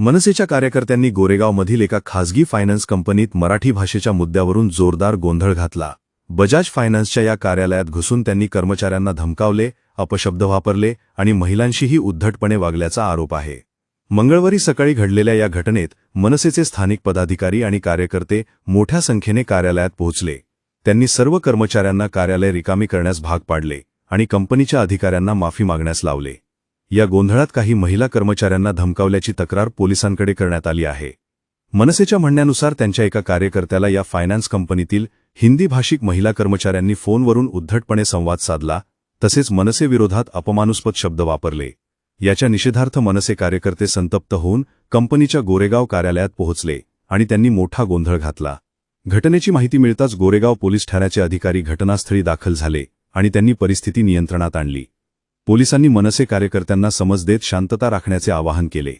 मनसेच्या कार्यकर्त्यांनी गोरेगावमधील एका खासगी फायनान्स कंपनीत मराठी भाषेच्या मुद्द्यावरून जोरदार गोंधळ घातला. बजाज फायनान्सच्या या कार्यालयात घुसून त्यांनी कर्मचाऱ्यांना धमकावले अपशब्द वापरले आणि महिलांशीही उद्धटपणे वागल्याचा आरोप आहे. मंगळवारी सकाळी घडलेल्या या घटनेत मनसेचे स्थानिक पदाधिकारी आणि कार्यकर्ते मोठ्या संख्येने कार्यालयात पोहोचले. त्यांनी सर्व कर्मचाऱ्यांना कार्यालय रिकामी करण्यास भाग पाडले आणि कंपनीच्या अधिकाऱ्यांना माफी मागण्यास लावले. या गोंधळात काही महिला कर्मचाऱ्यांना धमकावल्याची तक्रार पोलिसांकडे करण्यात आली आहे. मनसेच्या म्हणण्यानुसार त्यांच्या एका कार्यकर्त्याला या फायनान्स कंपनीतील हिंदी भाषिक महिला कर्मचाऱ्यांनी फोनवरून उद्धटपणे संवाद साधला तसेच मनसेविरोधात अपमानुस्पद शब्द वापरले. याच्या निषेधार्थ मनसे कार्यकर्ते संतप्त होऊन कंपनीच्या गोरेगाव कार्यालयात पोहोचले आणि त्यांनी मोठा गोंधळ घातला. घटनेची माहिती मिळताच गोरेगाव पोलीस ठाण्याचे अधिकारी घटनास्थळी दाखल झाले आणि त्यांनी परिस्थिती नियंत्रणात आणली. पोलिसांनी मनसे कार्यकर्त्यांना समज देत शांतता राखण्याचे आवाहन केले.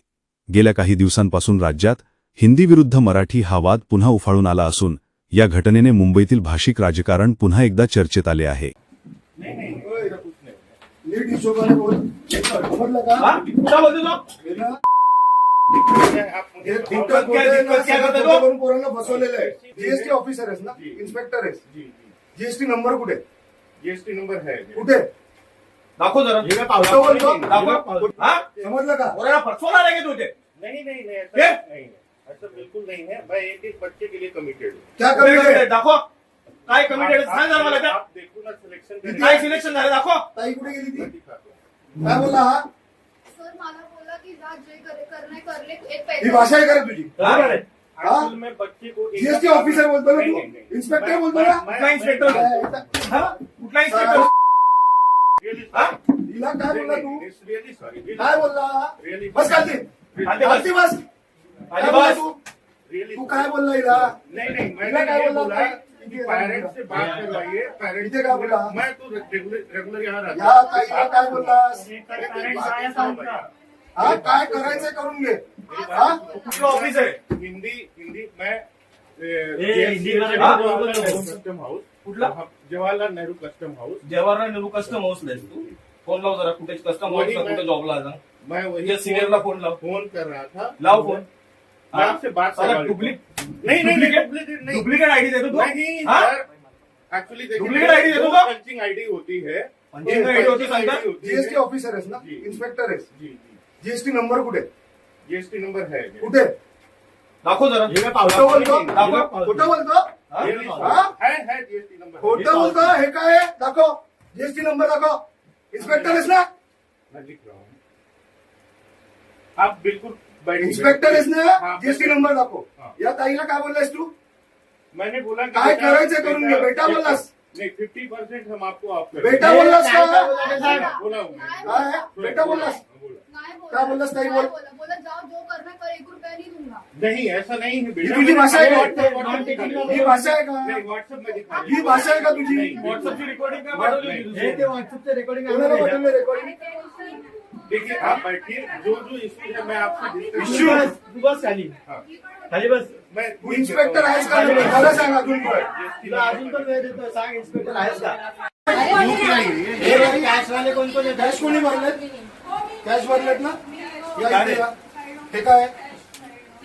गेल्या काही दिवसांपासून राज्यात हिंदी विरुद्ध मराठी हा वाद पुन्हा उफाळून आला असून या घटनेने मुंबईतील भाषिक राजकारण पुन्हा एकदा चर्चेत आले आहे. फसवलेलं आहे. जीएसटी ऑफिसर आहेस ना? इन्स्पेक्टर आहेस. जीएसटी नंबर कुठे? जीएसटी नंबर है कुठे? दाखो जरा. हाँ? समजलं का? और यार फसवा डालेंगे तुझे नहीं नहीं नहीं ऐसा क्या? नहीं है ऐसा बिल्कुल नहीं है मैं एक एक बच्चे के लिए कमिटेड हूँ क्या कमिटेड दाखो काय कमिटेड सांग जरा मला त्या. आप देखो ना सिलेक्शन काय सिलेक्शन झालं दाखव. ताई कुठे गेली ती? काय बोलला हा? सर मला बोला की जा जे करे करणे करले एक ही पैसे भाषा आहे का रे तुझी बरोबर आहे. एक्चुअल में बच्चे को जीएसटी ऑफिसर बोलतो ना तू. इन्स्पेक्टर बोलतो ना? मैं- कुठला? काय- हा? कुठला इन्स्पेक्टर हाँ? हिला काय बोलला तू काय. बोलला बस खालती खालती बस. काय बोलला. तू तू. काय बोलला हिला नहीं नहीं हिला मैंने काय बोलला बोला काय? कि पेरेंट्स से बात करवाइए पेरेंट्स इथे काय बोला? मैं तो रेगुलर रेगुलर यहाँ रहता या हूँ. काय बोललास पेरेंट्स हा काय करायचंय करून घे हा कुठलं ऑफिस आहे हिंदी हिंदी मैं हिंदी हाउस कुठला? Jawaharlal Nehru custom house Jawaharlal Nehru custom हाऊसला आहेस तू. फोन लाव जरा कुठे कस्टम वही हाऊसला मैं- कुठे जॉबला आहे मैं वही सिनियरला फोन लाव. फोन कर रहा था. लाव फोन. मैं आपसे बात कर रहा हूँ। डुप्लिकेट नहीं नहीं नहीं डुप्लीकेट नहीं. डुप्लिकेट आयडी देतो तू? नहीं हाँ? सर एक्चुअली देखिए Duplicate ID देतो का? पंचिंग आईडी होती है। पंचिंग ID होती है। जीएसटी ऑफिसर आहेस ना? जी. इन्स्पेक्टर आहेस. जी जी। जीएसटी नंबर कुठे? जीएसटी नंबर है कुठे? दाखव जरा. खोटं बोलतो? दाखव. बोलतो? हा? हाँ? है है खोटं बोलतो हे काय? दाखव जीएसटी नंबर दाखव इन्स्पेक्टर आहेस ना मैं लिख रहा हूँ आप बिल्कुल बैठिए इन्स्पेक्टर आहेस ना हाँ, जीएसटी नंबर दाखव हाँ. या ताईला काय बोललास तू मैंने बोला काय बेटा- करायचं करून घे, बेटा बोललास. नहीं फिफ्टी परसेंट हम आपको आप बेटा बोललास का बोला हूँ? बेटा बोललास बोला. नाही बोला क्या बोललास ताई, बोल. नहीं ऐसा नहीं है बेटा तुझी भाषा आहे का व्हाट्सएप ही भाषा आहे नहीं का व्हाट्सएप में दिखा ही भाषा आहे का तुझी नहीं, व्हॉट्सअपची रेकॉर्डिंग काय. पाठवली होती दुसरी? कोणाला पाठवलं रेकॉर्डिंग देखिए आप बैठिए जो जो इश्यू है मैं आपसे डिस्कस इश्यू तू बस खाली। हाँ. खाली बस। मैं तू इन्स्पेक्टर आहेस का नाही? मला सांग अजून पण तुला अजून पण वेळ देतो सांग इन्स्पेक्टर आहेस का। नहीं हे बघ, कॅश वाले कोण कोण येतात कॅश कोणी भरलेत कॅश भरलेत ना? या या. हे? काय